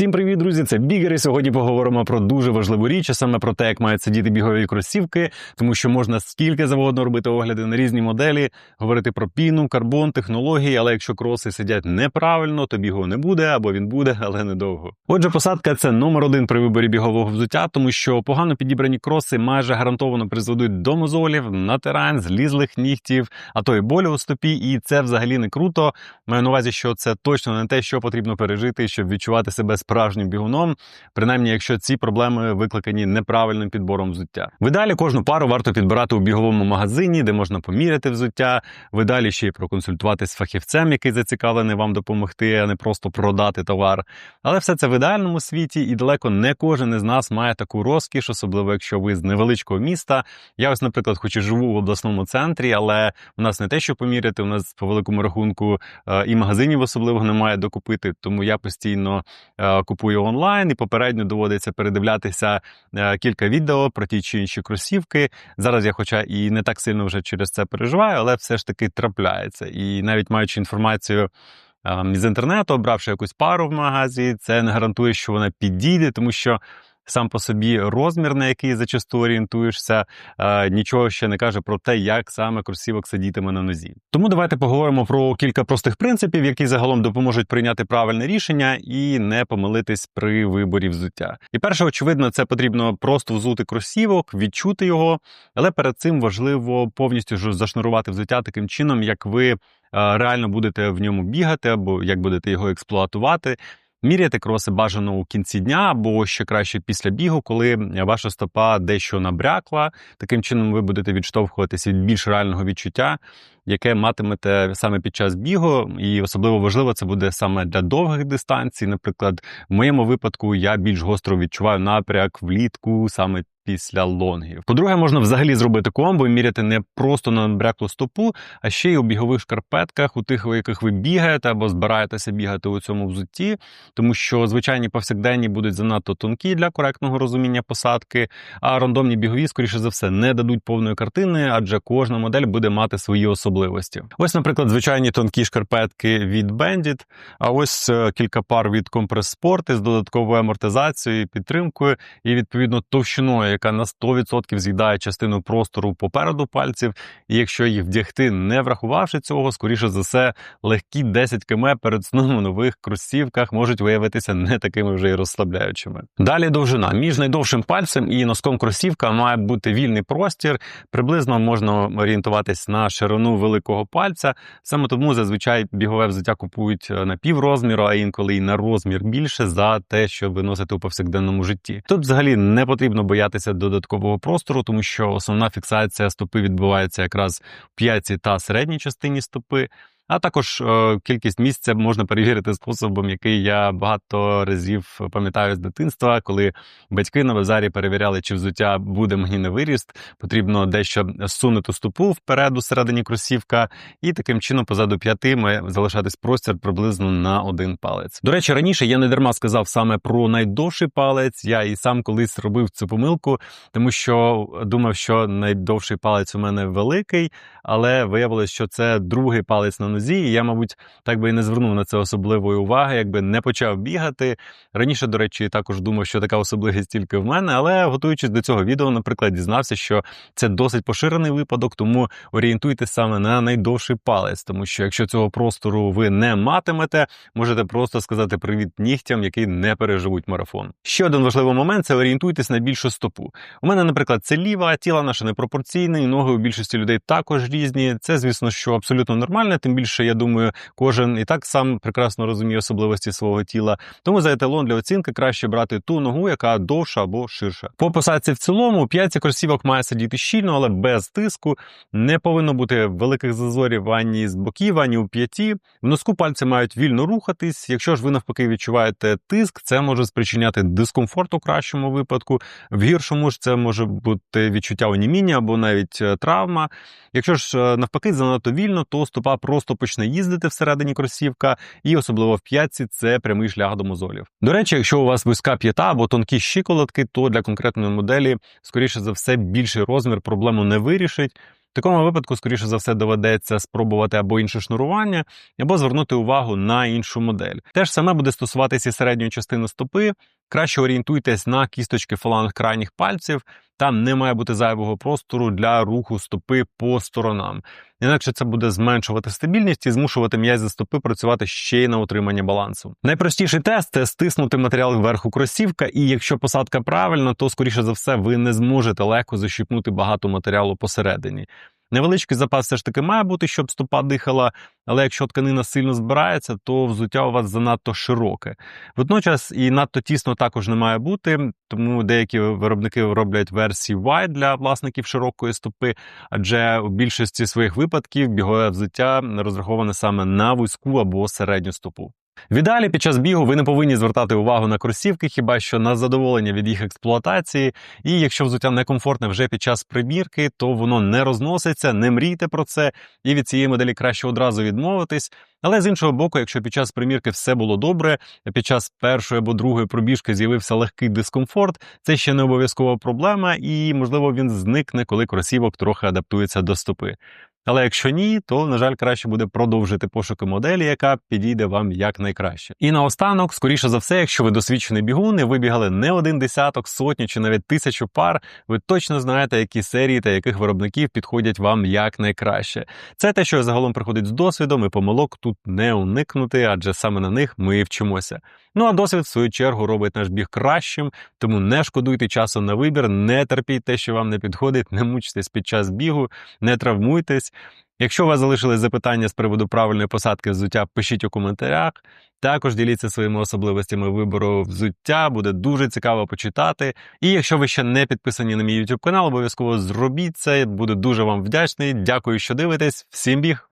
Всім привіт, друзі! Це Бігер, і Сьогодні поговоримо про дуже важливу річ, а саме про те, як мають сидіти бігові кросівки, тому що можна скільки завгодно робити огляди на різні моделі, говорити про піну, карбон, технології. Але якщо кроси сидять неправильно, то бігу не буде або він буде, але недовго. Отже, посадка це номер один при виборі бігового взуття, тому що погано підібрані кроси майже гарантовано призведуть до мозолів, натирань, злізлих нігтів, а то й болю у стопі. І це взагалі не круто. Маю на увазі, що це точно не те, що потрібно пережити, щоб відчувати себе справжнім бігуном, принаймні, якщо ці проблеми викликані неправильним підбором взуття. В ідеалі кожну пару варто підбирати у біговому магазині, де можна поміряти взуття. В ідеалі ще й проконсультуватися з фахівцем, який зацікавлений вам допомогти, а не просто продати товар. Але все це в ідеальному світі, і далеко не кожен із нас має таку розкіш, особливо якщо ви з невеличкого міста. Я ось, наприклад, хоч і живу в обласному центрі, але у нас не те, що поміряти, у нас по великому рахунку е, і магазинів особливо немає докупити, тому я постійно е, купую онлайн і попередньо доводиться передивлятися е, кілька відео про ті чи інші кросівки. Зараз я, хоча і не так сильно вже через це переживаю, але все ж таки трапляється. І навіть маючи інформацію. ем, З інтернету, обравши якусь пару в магазі, це не гарантує, що вона підійде, тому що сам по собі розмір, на який зачасту орієнтуєшся, нічого ще не каже про те, як саме кросівок сидітиме на нозі. Тому давайте поговоримо про кілька простих принципів, які загалом допоможуть прийняти правильне рішення і не помилитись при виборі взуття. І перше, очевидно, це потрібно просто взути кросівок, відчути його, але перед цим важливо повністю зашнурувати взуття таким чином, як ви реально будете в ньому бігати, або як будете його експлуатувати. Міряти кроси бажано у кінці дня або ще краще після бігу, коли ваша стопа дещо набрякла. Таким чином ви будете відштовхуватися від більш реального відчуття, яке матимете саме під час бігу. І особливо важливо це буде саме для довгих дистанцій. Наприклад, в моєму випадку я більш гостро відчуваю напряг влітку саме. Після лонгів. По-друге, можна взагалі зробити комбо і міряти не просто на набряклу стопу, а ще й у бігових шкарпетках, у тих, у яких ви бігаєте або збираєтеся бігати у цьому взутті, тому що звичайні повсякденні будуть занадто тонкі для коректного розуміння посадки, а рандомні бігові, скоріше за все, не дадуть повної картини, адже кожна модель буде мати свої особливості. Ось, наприклад, звичайні тонкі шкарпетки від Bandit, а ось е, кілька пар від Compress Sport з додатковою амортизацією, підтримкою і відповідно товщиною яка на 100% з'їдає частину простору попереду пальців, і якщо їх вдягти, не врахувавши цього, скоріше за все, легкі 10 км перед сном у нових кросівках можуть виявитися не такими вже й розслабляючими. Далі довжина. Між найдовшим пальцем і носком кросівка має бути вільний простір. Приблизно можна орієнтуватись на ширину великого пальця. Саме тому зазвичай бігове взуття купують е, на піврозміру, а інколи й на розмір більше за те, що ви носите у повсякденному житті. Тут взагалі не потрібно боятися додаткового простору, тому що основна фіксація стопи відбувається якраз в п'ятій та середній частині стопи. А також е, кількість місця можна перевірити способом, який я багато разів пам'ятаю з дитинства, коли батьки на базарі перевіряли, чи взуття буде мені на виріст. Потрібно дещо зсунути стопу вперед у середині кросівка, і таким чином позаду п'яти має залишатись простір приблизно на один палець. До речі, раніше я не дарма сказав саме про найдовший палець. Я і сам колись робив цю помилку, тому що думав, що найдовший палець у мене великий, але виявилось, що це другий палець на нозі і я, мабуть, так би і не звернув на це особливої уваги, якби не почав бігати. Раніше, до речі, також думав, що така особливість тільки в мене, але готуючись до цього відео, наприклад, дізнався, що це досить поширений випадок, тому орієнтуйтесь саме на найдовший палець, тому що якщо цього простору ви не матимете, можете просто сказати привіт нігтям, які не переживуть марафон. Ще один важливий момент це орієнтуйтесь на більшу стопу. У мене, наприклад, це ліва, тіло наше непропорційне, ноги у більшості людей також різні. Це, звісно, що абсолютно нормально, тим більше більше, я думаю, кожен і так сам прекрасно розуміє особливості свого тіла. Тому за еталон для оцінки краще брати ту ногу, яка довша або ширша. По посадці в цілому п'ятці кросівок має сидіти щільно, але без тиску. Не повинно бути великих зазорів ані з боків, ані у п'яті. В носку пальці мають вільно рухатись. Якщо ж ви навпаки відчуваєте тиск, це може спричиняти дискомфорт у кращому випадку. В гіршому ж це може бути відчуття оніміння або навіть е, травма. Якщо ж е, навпаки занадто вільно, то стопа просто почне їздити всередині кросівка, і особливо в п'ятці це прямий шлях до мозолів. До речі, якщо у вас вузька п'ята або тонкі щиколотки, то для конкретної моделі, скоріше за все, більший розмір проблему не вирішить. В такому випадку, скоріше за все, доведеться спробувати або інше шнурування, або звернути увагу на іншу модель. Те ж саме буде стосуватися середньої частини стопи. Краще орієнтуйтесь на кісточки фаланг крайніх пальців. Там не має бути зайвого простору для руху стопи по сторонам. Інакше це буде зменшувати стабільність і змушувати м'язи стопи працювати ще й на утримання балансу. Найпростіший тест це стиснути матеріал вверху кросівка, і якщо посадка правильна, то скоріше за все ви не зможете легко защипнути багато матеріалу посередині. Невеличкий запас все ж таки має бути, щоб стопа дихала, але якщо тканина сильно збирається, то взуття у вас занадто широке. Водночас і надто тісно також не має бути, тому деякі виробники роблять версії wide для власників широкої стопи, адже у більшості своїх випадків бігове взуття розраховане саме на вузьку або середню стопу. В ідеалі під час бігу ви не повинні звертати увагу на кросівки, хіба що на задоволення від їх експлуатації. І якщо взуття некомфортне вже під час прибірки, то воно не розноситься, не мрійте про це, і від цієї моделі краще одразу відмовитись. Але з іншого боку, якщо під час примірки все було добре, під час першої або другої пробіжки з'явився легкий дискомфорт, це ще не обов'язкова проблема, і можливо він зникне, коли кросівок трохи адаптується до стопи. Але якщо ні, то на жаль, краще буде продовжити пошуки моделі, яка підійде вам якнайкраще. І наостанок, скоріше за все, якщо ви досвідчений бігун і вибігали не один десяток, сотні чи навіть тисячу пар, ви точно знаєте, які серії та яких виробників підходять вам якнайкраще. Це те, що загалом приходить з досвідом, і помилок тут не уникнути, адже саме на них ми і вчимося. Ну а досвід, в свою чергу, робить наш біг кращим, тому не шкодуйте часу на вибір, не терпіть те, що вам не підходить, не мучтесь під час бігу, не травмуйтесь. Якщо у вас залишились запитання з приводу правильної посадки взуття, пишіть у коментарях. Також діліться своїми особливостями вибору взуття, буде дуже цікаво почитати. І якщо ви ще не підписані на мій YouTube канал, обов'язково зробіть це. Буду дуже вам вдячний. Дякую, що дивитесь. Всім біг!